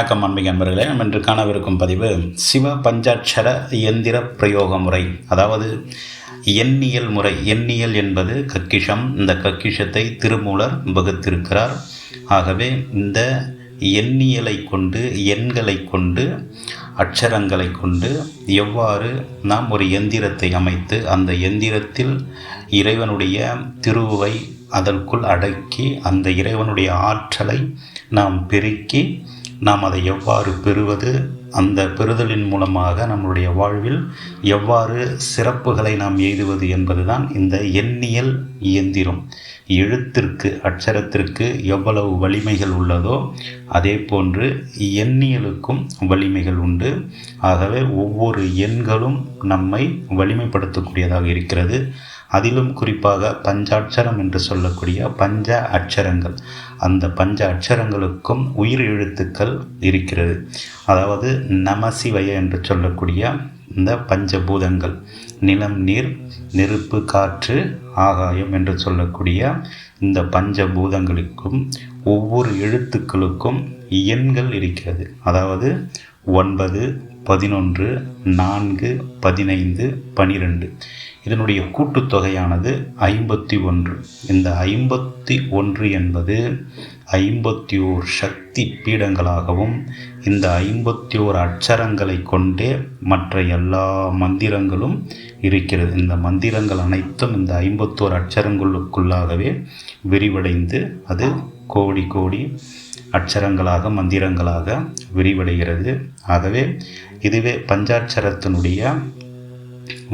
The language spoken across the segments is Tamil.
வணக்கம் அன்பிக அன்பர்களே. நம்ம இன்று காணவிருக்கும் பதிவு சிவ பஞ்சாட்சர இயந்திர பிரயோக முறை. அதாவது எண்ணியல் முறை. எண்ணியல் என்பது கக்கிஷம். இந்த கக்கிஷத்தை திருமூலர் வகுத்திருக்கிறார். ஆகவே இந்த எண்ணியலை கொண்டு எண்களை கொண்டு அட்சரங்களை கொண்டு எவ்வாறு நாம் ஒரு எந்திரத்தை அமைத்து அந்த எந்திரத்தில் இறைவனுடைய திருவை அதற்குள் அடக்கி அந்த இறைவனுடைய ஆற்றலை நாம் பெருக்கி நாம் அதை எவ்வாறு பெறுவது? அந்த பெறுதலின் மூலமாக நம்மளுடைய வாழ்வில் எவ்வாறு சிறப்புகளை நாம் எய்துவது என்பதுதான் இந்த எண்ணியல் இயந்திரம். எழுத்திற்கு அட்சரத்திற்கு எவ்வளவு வலிமைகள் உள்ளதோ அதே போன்று எண்ணியலுக்கும் வலிமைகள் உண்டு. ஆகவே ஒவ்வொரு எண்களும் நம்மை வலிமைப்படுத்தக்கூடியதாக இருக்கிறது. அதிலும் குறிப்பாக பஞ்சாட்சரம் என்று சொல்லக்கூடிய பஞ்ச அட்சரங்கள். அந்த பஞ்ச அட்சரங்களுக்கும் உயிர் எழுத்துக்கள் இருக்கிறது. அதாவது நமசிவய என்று சொல்லக்கூடிய இந்த பஞ்சபூதங்கள். நிலம் நீர் நெருப்பு காற்று ஆகாயம் என்று சொல்லக்கூடிய இந்த பஞ்சபூதங்களுக்கும் ஒவ்வொரு எழுத்துக்களுக்கும் எண்கள் இருக்கிறது. அதாவது ஒன்பது பதினொன்று நான்கு பதினைந்து பனிரெண்டு. இதனுடைய கூட்டுத்தொகையானது ஐம்பத்தி ஒன்று. இந்த ஐம்பத்தி ஒன்று என்பது ஐம்பத்தி ஓர் சக்தி பீடங்களாகவும் இந்த ஐம்பத்தி ஓர் அட்சரங்களை கொண்டே மற்ற எல்லா மந்திரங்களும் இருக்கிறது. இந்த மந்திரங்கள் அனைத்தும் இந்த ஐம்பத்தோரு அட்சரங்களுக்குள்ளாகவே விரிவடைந்து அது கோடி கோடி அட்சரங்களாக மந்திரங்களாக விரிவடைகிறது. ஆகவே இதுவே பஞ்சாட்சரத்தினுடைய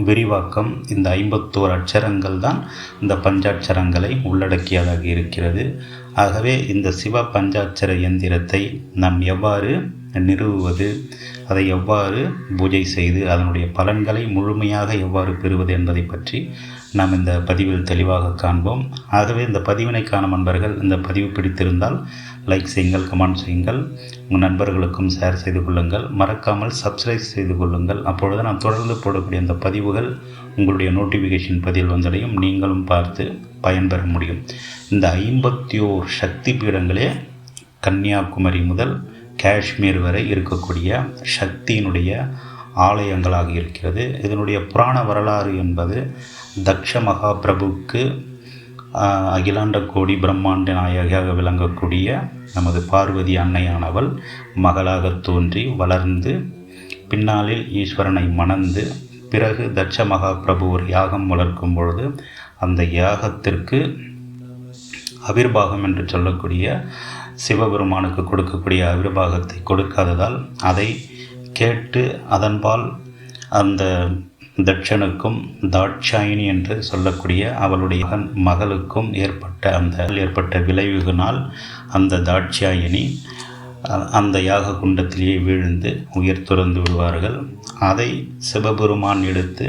விரிவாக்கம். இந்த ஐம்பத்தோரு அட்சரங்கள் தான் இந்த பஞ்சாட்சரங்களை உள்ளடக்கியதாக இருக்கிறது. ஆகவே இந்த சிவ பஞ்சாட்சர இயந்திரத்தை நாம் எவ்வாறு நிறுவுவது அதை எவ்வாறு பூஜை செய்து அதனுடைய பலன்களை முழுமையாக எவ்வாறு பெறுவது என்பதை பற்றி நாம் இந்த பதிவில் தெளிவாக காண்போம். ஆகவே இந்த பதிவினை காணும் நண்பர்கள் இந்த பதிவு பிடித்திருந்தால் லைக் செய்யுங்கள் கமெண்ட் செய்யுங்கள். உங்கள் நண்பர்களுக்கும் ஷேர் செய்து கொள்ளுங்கள். மறக்காமல் சப்ஸ்கிரைப் செய்து கொள்ளுங்கள். அப்பொழுது நான் தொடர்ந்து போடக்கூடிய அந்த பதிவுகள் உங்களுடைய நோட்டிஃபிகேஷன் பதிவில் வந்தடையும். நீங்களும் பார்த்து பயன்பெற முடியும். இந்த ஐம்பத்தி ஓர் சக்தி பீடங்களே கன்னியாகுமரி முதல் காஷ்மீர் வரை இருக்கக்கூடிய சக்தியினுடைய ஆலயங்களாக இருக்கிறது. இதனுடைய புராண வரலாறு என்பது தக்ஷ மகாபிரபுக்கு அகிலாண்ட கோடி பிரம்மாண்ட நாயகியாக விளங்கக்கூடிய நமது பார்வதி அன்னையானவள் மகளாக தோன்றி வளர்ந்து பின்னாளில் ஈஸ்வரனை மணந்து பிறகு தட்ச மகாபிரபு ஒரு யாகம் வளர்க்கும் பொழுது அந்த யாகத்திற்கு அவிர்வாகம் என்று சொல்லக்கூடிய சிவபெருமானுக்கு கொடுக்கக்கூடிய அபிர்வாகத்தை கொடுக்காததால் அதை கேட்டு அதன்பால் அந்த தட்சனுக்கும் தாட்சாயினி என்று சொல்லக்கூடிய அவளுடைய மகளுக்கும் ஏற்பட்ட அந்த ஏற்பட்ட விளைவுகளால் அந்த தாட்சாயினி அந்த யாக குண்டத்திலேயே வீழ்ந்து உயிர் துறந்து விடுவார்கள். அதை சிவபெருமான் எடுத்து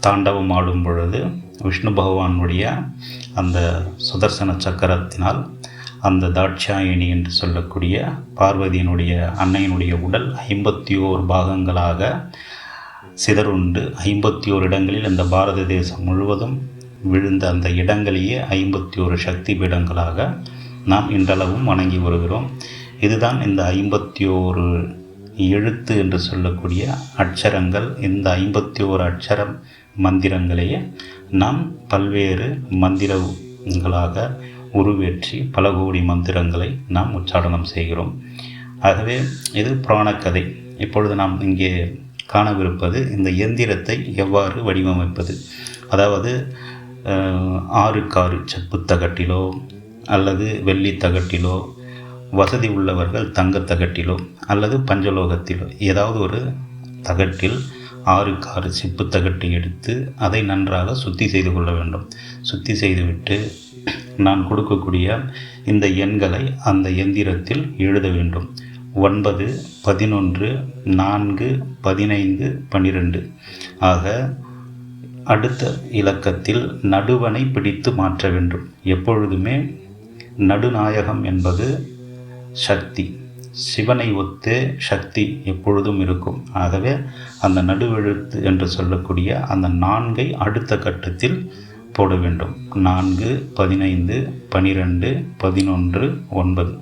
தாண்டவம் ஆடும் பொழுது விஷ்ணு பகவானுடைய அந்த சுதர்சன சக்கரத்தினால் அந்த தாட்சாயணி என்று சொல்லக்கூடிய பார்வதியினுடைய அன்னையினுடைய உடல் ஐம்பத்தி ஓர் பாகங்களாக சிதறுண்டு ஐம்பத்தி ஓரு இடங்களில் அந்த பாரத தேசம் முழுவதும் விழுந்த அந்த இடங்களையே ஐம்பத்தி ஒரு சக்தி பீடங்களாக நாம் இன்றளவும் வணங்கி வருகிறோம். இதுதான் இந்த ஐம்பத்தி ஓரு எழுத்து என்று சொல்லக்கூடிய அட்சரங்கள் இந்த ஐம்பத்தி ஓரு அட்சர மந்திரங்களையே நாம் பல்வேறு மந்திரங்களாக உருவேற்றி பல கோடி மந்திரங்களை நாம் உச்சாடனம் செய்கிறோம். ஆகவே இது புராணக்கதை. இப்பொழுது நாம் இங்கே காணவிருப்பது இந்த எந்திரத்தை எவ்வாறு வடிவமைப்பது? அதாவது ஆறுக்காறு செப்பு தகட்டிலோ அல்லது வெள்ளி தகட்டிலோ வசதி உள்ளவர்கள் தங்கத்தகட்டிலோ அல்லது பஞ்சலோகத்திலோ ஏதாவது ஒரு தகட்டில் ஆறுக்கு ஆறு சிப்பு தகட்டை எடுத்து அதை நன்றாக சுத்தி செய்து கொள்ள வேண்டும். சுத்தி செய்துவிட்டு நான் கொடுக்கக்கூடிய இந்த எண்களை அந்த எந்திரத்தில் எழுத வேண்டும். ஒன்பது பதினொன்று நான்கு பதினைந்து பன்னிரெண்டு ஆக அடுத்த இலக்கத்தில் நடுவனை பிடித்து மாற்ற வேண்டும். எப்பொழுதுமே நடுநாயகம் என்பது சக்தி. சிவனை ஒத்தே சக்தி எப்பொழுதும் இருக்கும். ஆகவே அந்த நடுவெழுத்து என்று சொல்லக்கூடிய அந்த நான்கை அடுத்த கட்டத்தில் போட வேண்டும். நான்கு பதினைந்து பனிரெண்டு பதினொன்று ஒன்பது.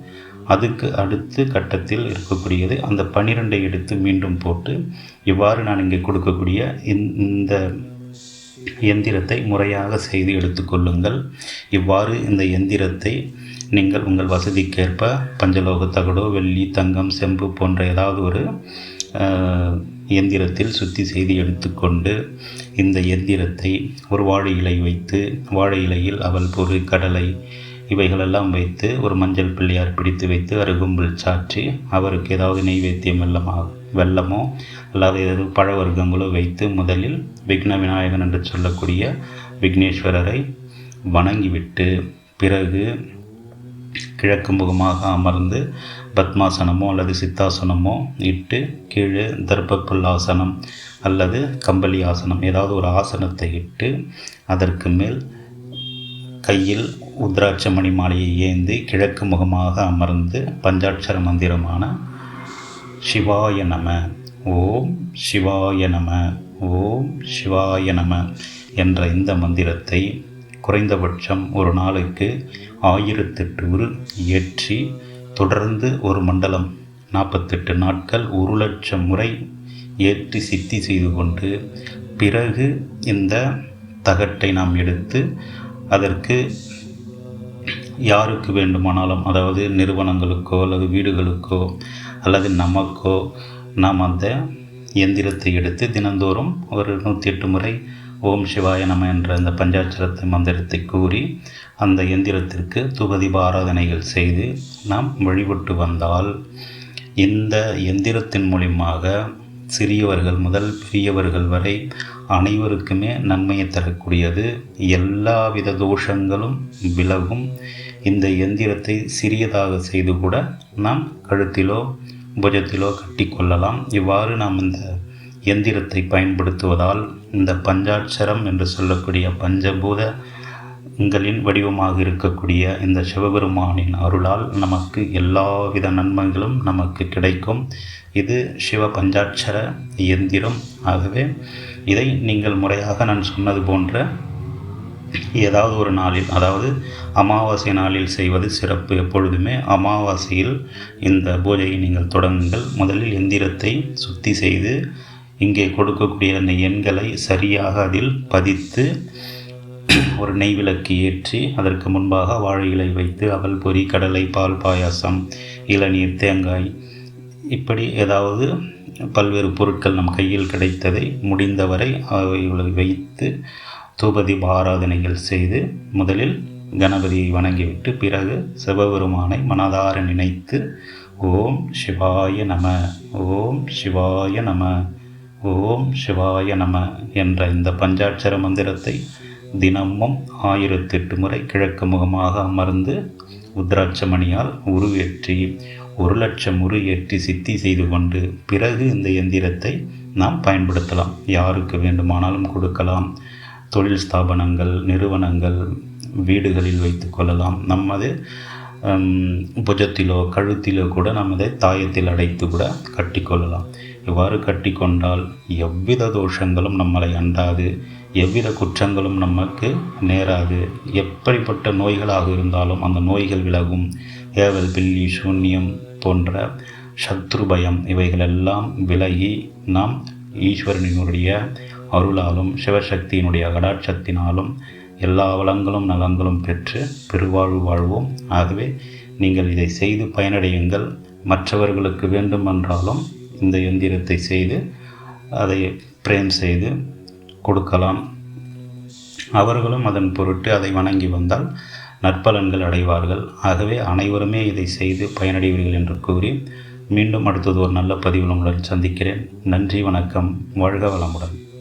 அதுக்கு அடுத்து கட்டத்தில் இருக்கக்கூடியது அந்த பன்னிரெண்டை எடுத்து மீண்டும் போட்டு இவ்வாறு நான் இங்கே கொடுக்கக்கூடிய இந்த எந்திரத்தை முறையாக செய்து எடுத்துக்கொள்ளுங்கள் இவ்வாறு இந்த எந்திரத்தை நீங்கள் உங்கள் வசதிக்கேற்ப பஞ்சலோக தகடோ வெள்ளி தங்கம் செம்பு போன்ற ஏதாவது ஒரு இயந்திரத்தில் சுத்தி செய்து எடுத்துக்கொண்டு இந்த எந்திரத்தை ஒரு வாழை இலை வைத்து வாழை இலையில் அவள் பொரு கடலை இவைகளெல்லாம் வைத்து ஒரு மஞ்சள் பிள்ளையார் பிடித்து வைத்து அருகும்புல் சாற்றி அவருக்கு ஏதாவது நெய்வேத்தியம் வெள்ளமாக வெள்ளமோ அல்லாத ஏதாவது பழ வர்க்கங்களோ வைத்து முதலில் விக்ன விநாயகன் என்று சொல்லக்கூடிய விக்னேஸ்வரரை வணங்கிவிட்டு பிறகு கிழக்கு முகமாக அமர்ந்து பத்மாசனமோ அல்லது சித்தாசனமோ இட்டு கீழே தர்ப்பப்புல்லாசனம் அல்லது கம்பளி ஆசனம் ஏதாவது ஒரு ஆசனத்தை இட்டு அதற்கு மேல் கையில் உத்ராட்ச மணி மாலையை ஏந்தி கிழக்கு முகமாக அமர்ந்து பஞ்சாட்சர மந்திரமான சிவாய நம ஓம் சிவாய நம ஓம் சிவாய நம என்ற இந்த மந்திரத்தை குறைந்தபட்சம் ஒரு நாளுக்கு ஆயிரத்தெட்டு உரு ஏற்றி தொடர்ந்து ஒரு மண்டலம். நாற்பத்தெட்டு நாட்கள் ஒரு லட்சம் முறை ஏற்றி சித்தி செய்து கொண்டு பிறகு இந்த தகட்டை நாம் எடுத்து அதற்கு யாருக்கு வேண்டுமானாலும் அதாவது நிறுவனங்களுக்கோ அல்லது வீடுகளுக்கோ அல்லது நமக்கோ நாம் அந்த இயந்திரத்தை எடுத்து தினந்தோறும் ஒரு நூற்றி எட்டு முறை ஓம் சிவாய நம என்ற அந்த பஞ்சாட்சரத்தை மந்திரத்தை கூறி அந்த எந்திரத்திற்கு துபதிப ஆராதனைகள் செய்து நாம் வழிபட்டு வந்தால் இந்த எந்திரத்தின் மூலியமாக சிறியவர்கள் முதல் பெரியவர்கள் வரை அனைவருக்குமே நன்மையை தரக்கூடியது. எல்லாவித தோஷங்களும் விலகும். இந்த எந்திரத்தை சிறியதாக செய்து கூட நாம் கழுத்திலோ புஜத்திலோ கட்டி கொள்ளலாம் இவ்வாறு நாம் இந்த எந்திரத்தை பயன்படுத்துவதால் இந்த பஞ்சாட்சரம் என்று சொல்லக்கூடிய பஞ்சபூதங்களின் வடிவமாக இருக்கக்கூடிய இந்த சிவபெருமானின் அருளால் நமக்கு எல்லாவித நன்மைகளும் நமக்கு கிடைக்கும். இது சிவ பஞ்சாட்சர இயந்திரம். ஆகவே இதை நீங்கள் முறையாக நான் சொன்னது போன்ற ஏதாவது ஒரு நாளில் அதாவது அமாவாசை நாளில் செய்வது சிறப்பு எப்பொழுதுமே. அமாவாசையில் இந்த பூஜையை நீங்கள் தொடங்குங்கள். முதலில் எந்திரத்தை சுத்தி செய்து இங்கே கொடுக்கக்கூடிய அந்த எண்களை சரியாக அதில் பதித்து ஒரு நெய் விளக்கு ஏற்றி அதற்கு முன்பாக வாழை இலை வைத்து அவல் பொறி கடலை பால் பாயாசம் இளநீர் தேங்காய் இப்படி ஏதாவது பல்வேறு பொருட்கள் நம் கையில் கிடைத்ததை முடிந்தவரை அவைகளை வைத்து தூபதி ஆராதனைகள் செய்து முதலில் கணபதியை வணங்கிவிட்டு பிறகு சிவபெருமானை மனதார நினைத்து ஓம் சிவாய நம ஓம் சிவாய நம. ஓம் சிவாய நம என்ற இந்த பஞ்சாட்சர மந்திரத்தை தினமும் ஆயிரத்தெட்டு முறை கிழக்கு முகமாக அமர்ந்து உத்ராட்சமணியால் உருவேற்றி ஒரு லட்சம் உரு ஏற்றி சித்தி செய்து கொண்டு பிறகு இந்த எந்திரத்தை நாம் பயன்படுத்தலாம். யாருக்கு வேண்டுமானாலும் கொடுக்கலாம். தொழில் ஸ்தாபனங்கள் நிறுவனங்கள் வீடுகளில் வைத்து கொள்ளலாம். நமது புஜத்திலோ கழுத்திலோ கூட நமது தாயத்தில் அடைத்து கூட கட்டிக்கொள்ளலாம் இவ்வாறு கட்டிக்கொண்டால் எவ்வித தோஷங்களும் நம்மளை அண்டாது எவ்வித குற்றங்களும் நமக்கு நேராது. எப்படிப்பட்ட நோய்களாக இருந்தாலும் அந்த நோய்கள் விலகும். ஏவல் பில்லி சூன்யம் போன்ற சத்ரு பயம் இவைகளெல்லாம் விலகி நாம் ஈஸ்வரனினுடைய அருளாலும் சிவசக்தியினுடைய கடாட்சத்தினாலும் எல்லா வளங்களும் நலங்களும் பெற்று பெருவாழ்வு வாழ்வோம். ஆகவே நீங்கள் இதை செய்து பயனடையுங்கள். மற்றவர்களுக்கு வேண்டுமென்றாலும் இந்த எந்திரத்தை செய்து அதை பிரேம் செய்து கொடுக்கலாம். அவர்களும் அதன் பொருட்டு அதை வணங்கி வந்தால் நற்பலன்கள் அடைவார்கள். ஆகவே அனைவருமே இதை செய்து பயனடைவீர்கள் என்று கூறி மீண்டும் அடுத்தது ஒரு நல்ல பதிவில் உங்களுடன் சந்திக்கிறேன். நன்றி வணக்கம். வாழ்க வளமுடன்.